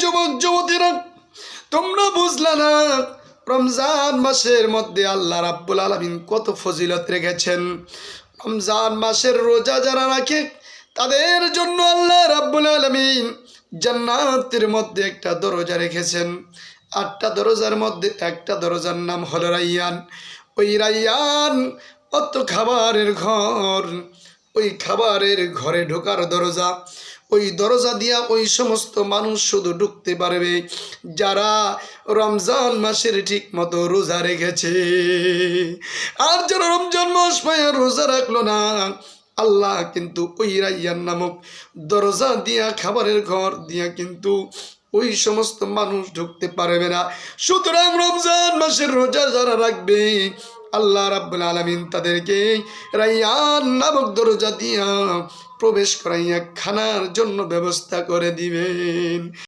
যুবক, যুবতীরা, তোমরা বুঝলা না, রমজান মাসের মধ্যে আল্লাহ রাব্বুল আলমিন কত ফজিলত রেখেছেন। রমজান মাসের রোজা যারা রাখে, তাদের জন্য আল্লাহ রাব্বুল আলমিন জান্নাতের মধ্যে একটা দরজা রেখেছেন। আটটা দরজার মধ্যে, একটা দরজার নাম হলো রাইয়ান। ওই রাইয়ান অত খাবারের ঘর ওই খাবারের ঘরে ঢোকার দরজা, ওই দরজা দিয়া ওই সমস্ত মানুষ শুধু ঢুকতে পারবে, যারা রমজান মাসের ঠিক মতো রোজা রেখেছে। আর যারা রমজান মাস পায় রোজা রাখল না, আল্লাহ কিন্তু ওই রাইয়ান নামক দরজা দিয়া, খাবারের ঘর দিয়া কিন্তু ওই সমস্ত মানুষ ঢুকতে পারবে না। সুতরাং রমজান মাসের রোজা যারা রাখবে, আল্লাহ রাব্বুল আলমিন তাদেরকে রাইয়ান নামক দরজা দিয়া প্রবেশ করাইয়া খানার জন্য ব্যবস্থা করে দিবেন।